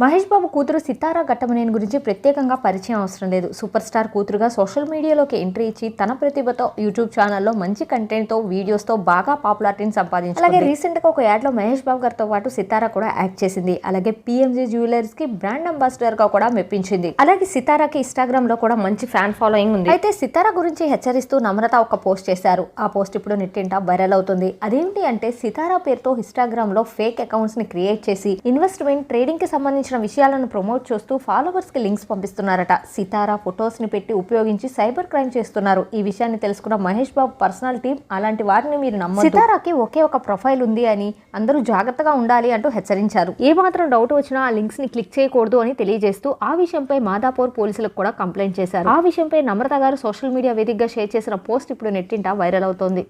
మహేష్ బాబు కూతురు సితారా ఘట్టమనేని గురించి ప్రత్యేకంగా పరిచయం అవసరం లేదు. సూపర్ స్టార్ కూతురుగా సోషల్ మీడియాలోకి ఎంట్రీ ఇచ్చి తన ప్రతిభతో యూట్యూబ్ ఛానల్లో మంచి కంటెంట్తో బాగా పాపులారిటీని సంపాదించింది అలాగే రీసెంట్గా ఒక యాడ్లో మహేష్ బాబు గారితో పాటు సితారా కూడా యాక్ట్ చేసింది. అలాగే పిఎంజీ జ్యువెలర్స్కి బ్రాండ్ అంబాసిడర్గా కూడా మెప్పించింది. అలాగే సితారాకి ఇన్స్టాగ్రామ్లో కూడా మంచి ఫ్యాన్ ఫాలోయింగ్ ఉంది. అయితే సితారా గురించి హెచ్చరిస్తూ నమ్రత ఒక పోస్ట్ చేశారు. ఆ పోస్ట్ ఇప్పుడు నెట్టింట వైరల్ అవుతుంది. అదేంటి అంటే సితారా పేరుతో ఇన్స్టాగ్రామ్లో ఫేక్ అకౌంట్స్ని క్రియేట్ చేసి ఇన్వెస్ట్మెంట్ ట్రేడింగ్కి సంబంధించిన విషయాలను ప్రమోట్ చేస్తూ ఫాలోవర్స్కి లింక్స్ పంపిస్తున్నారట. సితారా ఫొటోస్ని పెట్టి ఉపయోగించి సైబర్ క్రైమ్ చేస్తున్నారు. ఈ విషయాన్ని తెలుసుకున్న మహేష్ బాబు పర్సనల్ టీం అలాంటి వారిని మీరు నమ్మ సితారాకి ఒకే ఒక ప్రొఫైల్ ఉంది అని అందరూ జాగ్రత్తగా ఉండాలి అంటూ హెచ్చరించారు. ఏ మాత్రం డౌట్ వచ్చినా ఆ లింక్స్ని క్లిక్ చేయకూడదు అని తెలియజేస్తూ ఆ విషయంపై మాదాపూర్ పోలీసులకు కూడా కంప్లైంట్ చేశారు. ఆ విషయంపై నమ్రత గారు సోషల్ మీడియా వేదికగా షేర్ చేసిన పోస్ట్ ఇప్పుడు నెట్టింట వైరల్ అవుతోంది.